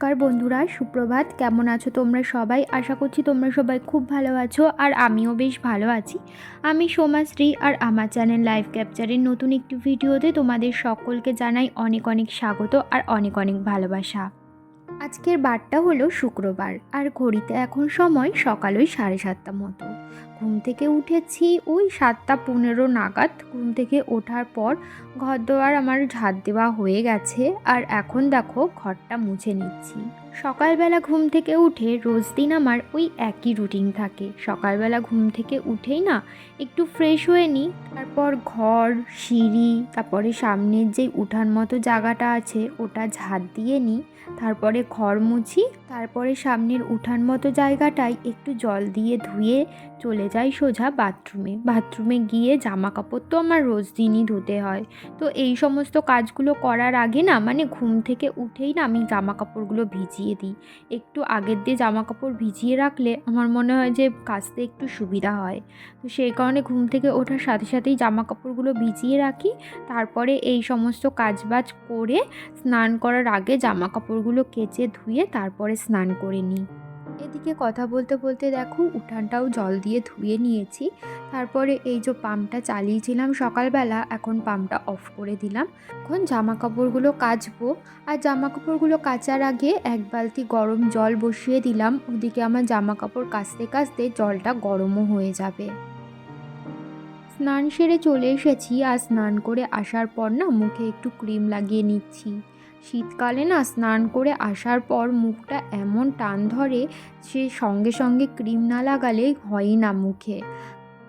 নমস্কার বন্ধুরা, সুপ্রভাত। কেমন আছো তোমরা সবাই? আশা করছি তোমরা সবাই খুব ভালো আছো আর আমিও বেশ ভালো আছি। আমি সোমাশ্রী আর আমার চ্যানেল লাইভ ক্যাপচারের নতুন একটি ভিডিওতে তোমাদের সকলকে জানাই অনেক অনেক স্বাগত আর অনেক অনেক ভালোবাসা। আজকের বারটা হলো শুক্রবার, আর ঘড়িতে এখন সময় সকাল ওই সাড়ে সাতটা মতো। ঘুম থেকে উঠেছি ওই সাতটা পনেরো নাগাদ। ঘুম থেকে ওঠার পর ঘর দোয়ার আমার ঝাঁট দেওয়া হয়ে গেছে, আর এখন দেখো ঘরটা মুছে নিচ্ছি। সকালবেলা ঘুম থেকে উঠে রোজ দিন আমার ওই একই রুটিন থাকে। সকালবেলা ঘুম থেকে উঠেই না একটু ফ্রেশ হয়ে নিই, তারপর ঘর, সিঁড়ি, তারপরে সামনের যে উঠান মতো জায়গাটা আছে ওটা ঝাঁট দিয়ে নিই, তারপরে ঘর মুছি, তারপরে সামনের উঠান মতো জায়গাটায় একটু জল দিয়ে ধুয়ে চলে যাই সোজা বাথরুমে। বাথরুমে গিয়ে জামা কাপড় তো আমার রোজ দিনই ধুতে হয়। তো এই সমস্ত কাজগুলো করার আগে না মানে ঘুম থেকে উঠেই না আমি জামা কাপড়গুলো ভিজিয়ে দিই। একটু আগের দিয়ে জামা কাপড় ভিজিয়ে রাখলে আমার মনে হয় যে কাচতে একটু সুবিধা হয়। তো সেই কারণে ঘুম থেকে ওঠার সাথে সাথেই জামা কাপড়গুলো ভিজিয়ে রাখি। তারপরে এই সমস্ত কাজবাজ করে স্নান করার আগে জামা কাপড়গুলো কেচে ধুয়ে তারপরে স্নান করে নিই। এদিকে কথা বলতে বলতে দেখো উঠানটাও জল দিয়ে ধুয়ে নিয়েছি। তারপরে এই যে পাম্পটা চালিয়েছিলাম সকালবেলা, এখন পাম্পটা অফ করে দিলাম। এখন জামা কাপড়গুলো কাচবো। আর জামা কাপড়গুলো কাচার আগে এক বালতি গরম জল বসিয়ে দিলাম। ওদিকে আমার জামা কাপড় কাচতে কাচতে জলটা গরমও হয়ে যাবে। স্নান সেরে চলে এসেছি। আর স্নান করে আসার পর না মুখে একটু ক্রিম লাগিয়ে নিচ্ছি। শীতকালে না স্নান করে আসার পর মুখটা এমন টান ধরে সে সঙ্গে সঙ্গে ক্রিম না লাগালে হয় না মুখে।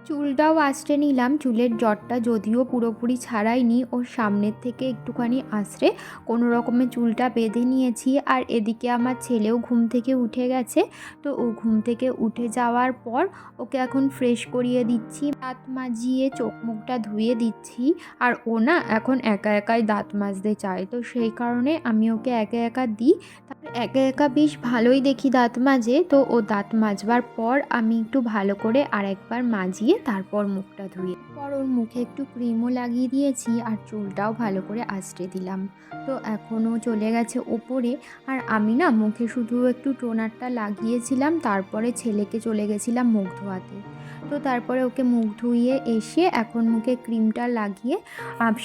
চুলটাও আঁচড়ে নিলাম। চুলের জটটা যদিও পুরোপুরি ছাড়াইনি, ওর সামনের থেকে একটুখানি আঁচড়ে কোনো রকমে চুলটা বেঁধে নিয়েছি। আর এদিকে আমার ছেলেও ঘুম থেকে উঠে গেছে। তো ও ঘুম থেকে উঠে যাওয়ার পর ওকে এখন ফ্রেশ করিয়ে দিচ্ছি। দাঁত মাজিয়ে চোখ মুখটা ধুয়ে দিচ্ছি। আর ও না এখন একা একাই দাঁত মাজতে চায়। তো সেই কারণে আমি ওকে একা একা দিই। তারপর একা একা বেশ ভালোই দেখি দাঁত মাজে। তো ও দাঁত মাজবার পর আমি একটু ভালো করে আরেকবার মাজিয়ে তারপর মুখটা ধুয়ে পর ওর মুখে একটু ক্রিমও লাগিয়ে দিয়েছি আর চুলটাও ভালো করে আশ্রে দিলাম। তো এখনও চলে গেছে ওপরে। আর আমি না মুখে শুধু একটু টোনারটা লাগিয়েছিলাম, তারপরে ছেলেকে চলে গেছিলাম মুখ ধোয়াতে। তো তারপরে ওকে মুখ ধুইয়ে এসে এখন মুখে ক্রিমটা লাগিয়ে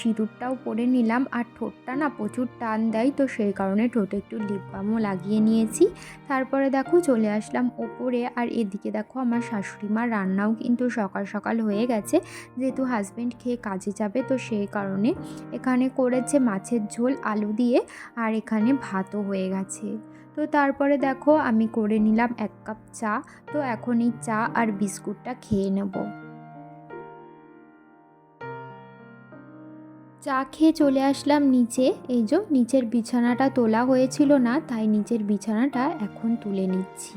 সিঁদুরটাও পরে নিলাম। আর ঠোঁটটা না প্রচুর টান দেয়, তো সেই কারণে ঠোঁটে একটু লিপ বামও লাগিয়ে নিয়েছি। তারপরে দেখো চলে আসলাম ওপরে। আর এদিকে দেখো আমার শাশুড়ি মা রান্নাও কিন্তু সকাল সকাল হয়ে গেছে। যেহেতু হাজব্যান্ড খেয়ে কাজে যাবে, তো সেই কারণে এখানে করেছে মাছের ঝোল, আলু দিয়ে। আর এখানে ভাতও হয়ে গেছে। তো তারপরে দেখো আমি করে নিলাম এক কাপ চা। তো এখন এই চা আর বিস্কুটটা খেয়ে নেব। চা খেয়ে চলে আসলাম নিচে। এই যে নিচের বিছানাটা তোলা হয়েছিল না, তাই নিচের বিছানাটা এখন তুলে নিচ্ছি।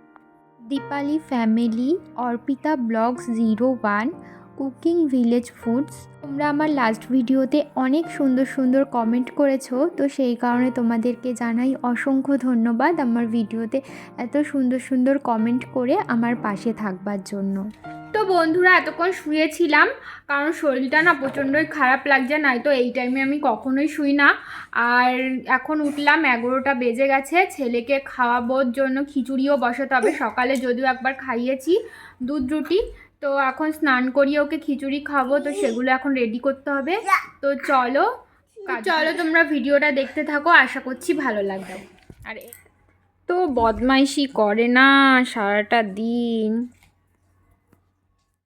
Dipali family, Arpita blogs zero one, cooking village foods. তোমরা আমার লাস্ট ভিডিওতে অনেক সুন্দর সুন্দর কমেন্ট করেছ, তো সেই কারণে তোমাদেরকে জানাই অসংখ্য ধন্যবাদ আমার ভিডিওতে এত সুন্দর সুন্দর কমেন্ট করে আমার পাশে থাকবার জন্য। তো বন্ধুরা এতক্ষণ শুয়েছিলাম কারণ শরীরটা না প্রচণ্ডই খারাপ লাগছে নাই তো এই টাইমে আমি কখনোই শুই না। আর এখন উঠলাম এগারোটা বেজে গেছে ছেলেকে খাওয়াবোর জন্য খিচুড়িও বসাতে হবে। সকালে যদিও একবার খাইয়েছি দুধ রুটি তো এখন স্নান করিয়ে ওকে খিচুড়ি খাব তো সেগুলো এখন রেডি করতে হবে। তো চলো চলো তোমরা ভিডিওটা দেখতে থাকো আশা করছি ভালো লাগবে। আর তো বদমাইশি করে না সারাটা দিন।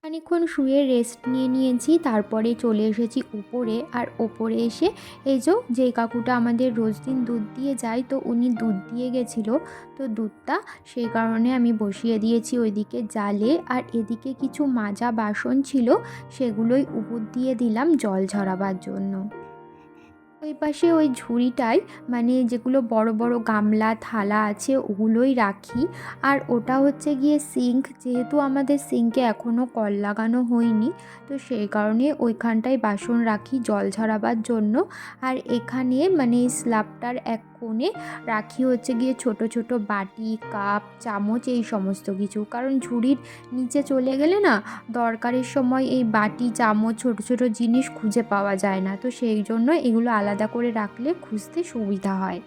খানিক্ষণ শুয়ে রেস্ট নিয়ে নিয়েছি, তারপরে চলে এসেছি উপরে। আর ওপরে এসে এই যে যেই কাকুটা আমাদের রোজ দিন দুধ দিয়ে যায়, তো উনি দুধ দিয়ে গেছিল। তো দুধটা সেই কারণে আমি বসিয়ে দিয়েছি ওইদিকে জালে। আর এদিকে কিছু মাজা বাসন ছিল, সেগুলোই উপর দিয়ে দিলাম জল ঝরাবার জন্য। ওই পাশে ওই ঝুড়িটায় মানে যেগুলো বড় বড় গামলা, থালা আছে, ওগুলোই রাখি। আর ওটা হচ্ছে গিয়ে সিঙ্ক, যেহেতু আমাদের সিঙ্কে এখনও কল লাগানো হয়নি, তো সেই কারণে ওইখানটায় বাসন রাখি জল ঝরাবার জন্য। আর এখানে মানে স্ল্যাবটার এক কোণে রাখি হচ্ছে গিয়ে ছোট ছোট বাটি, কাপ, চামচ, এই সমস্ত কিছু। কারণ ঝুড়ির নিচে চলে গেলে না দরকারের সময় এই বাটি, চামচ, ছোট ছোট জিনিস খুঁজে পাওয়া যায় না। তো সেই জন্য এগুলো আলাদা করে রাখলে খুঁজতে সুবিধা হয়।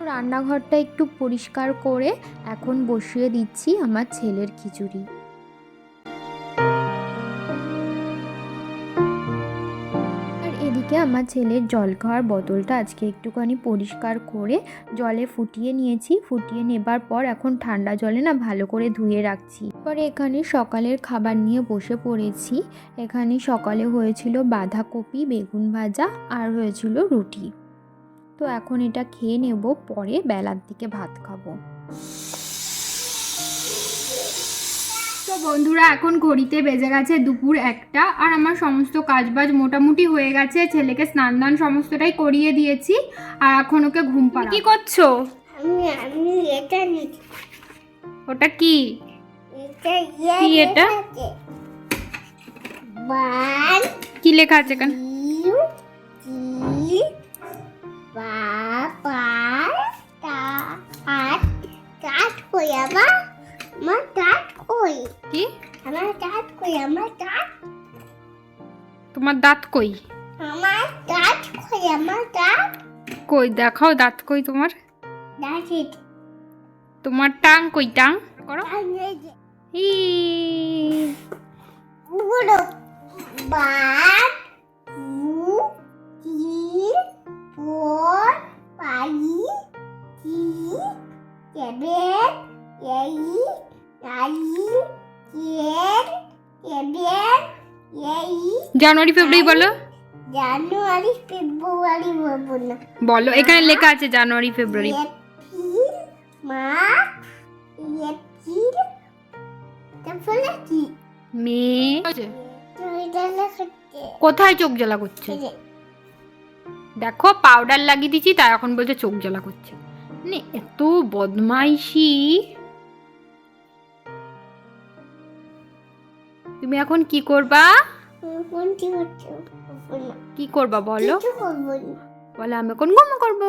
রান্নাঘরটা একটু পরিষ্কার করে এখন বসিয়ে দিচ্ছি আমার ছেলের খিচুড়ি। এদিকে আমার ছেলের জল খাওয়ার বোতলটা আজকে একটুখানি পরিষ্কার করে জলে ফুটিয়ে নিয়েছি। ফুটিয়ে নেবার পর এখন ঠান্ডা জলে না ভালো করে ধুয়ে রাখছি। পরে এখানে সকালের খাবার নিয়ে বসে পড়েছি। এখানে সকালে হয়েছিল বাঁধাকপি, বেগুন ভাজা আর হয়েছিল রুটি। তো এখন এটা খেয়ে নেব, পরে বেলার দিকে ভাত খাব। তো বন্ধুরা এখন ঘড়িতে বেজে গেছে দুপুর একটা আর আমার সমস্ত কাজবাজ মোটামুটি হয়ে গেছে। ছেলেকে স্নান দান সমস্তটাই করিয়ে দিয়েছি আর এখন ওকে ঘুম পাড়া কি করছ? আমি আমি এটা ওটা কি? এটা ইয়ে কি এটা? কি লেখা আছে কেন আট। কাট কই কই আমার কাট তোমার দাঁত কই? আমার কাট কই? আমার কাট কই? দেখাও দাঁত কই তোমার? ইট তোমার টাং কই টাং? করো। ই। বড় three four five six seven eight nine ten seven eight January February বলো। জানুয়ারি ফেব্রুয়ারি বলব না। বলো এখানে লেখা আছে জানুয়ারি ফেব্রুয়ারি। মার্চ এপ্রিল তারপরে কি? মে। তো এটা লেখাচ্ছে কোথায় চোখ জ্বালা করছে? দেখো পাউডার লাগিয়ে দিচ্ছি তাই এখন বলছে চোখ জ্বালা করছে। মানে এত বদমাইশি। তুমি এখন কি করবা? কি করবা বলো? বলো আমি এখন ঘুম করব।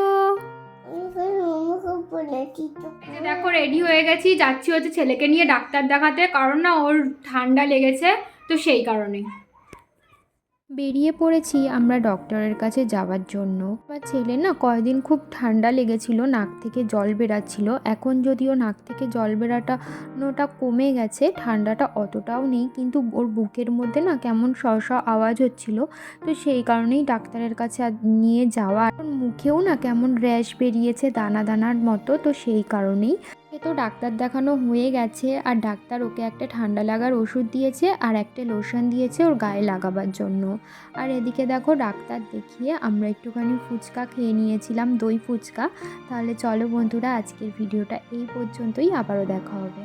দেখো রেডি হয়ে গেছি। যাচ্ছি হচ্ছে ছেলেকে নিয়ে ডাক্তার দেখাতে কারণ না ওর ঠান্ডা লেগেছে তো সেই কারণে। বেরিয়ে পড়েছি আমরা ডক্টরের কাছে যাওয়ার জন্য। বা ছেলে না কয়দিন খুব ঠান্ডা লেগেছিল, নাক থেকে জল বেরাচ্ছিল। এখন যদিও নাক থেকে জল বেরাটানোটা কমে গেছে, ঠান্ডাটা অতটাও নেই, কিন্তু ওর বুকের মধ্যে না কেমন স আওয়াজ হচ্ছিল। তো সেই কারণেই ডাক্তারের কাছে নিয়ে যাওয়া। মুখেও না কেমন র্যাশ বেরিয়েছে দানা দানার মতো, তো সেই কারণেই এ তো ডাক্তার দেখানো হয়ে গেছে, আর ডাক্তার ওকে একটা ঠান্ডা লাগার ওষুধ দিয়েছে আর একটা লোশন দিয়েছে ওর গায়ে লাগাবার জন্য। আর এদিকে দেখো ডাক্তার দেখিয়ে আমরা একটুখানি ফুচকা খেয়ে নিয়েছিলাম, দই ফুচকা। তাহলে চলো বন্ধুরা, আজকের ভিডিওটা এই পর্যন্তই, আবারও দেখা হবে।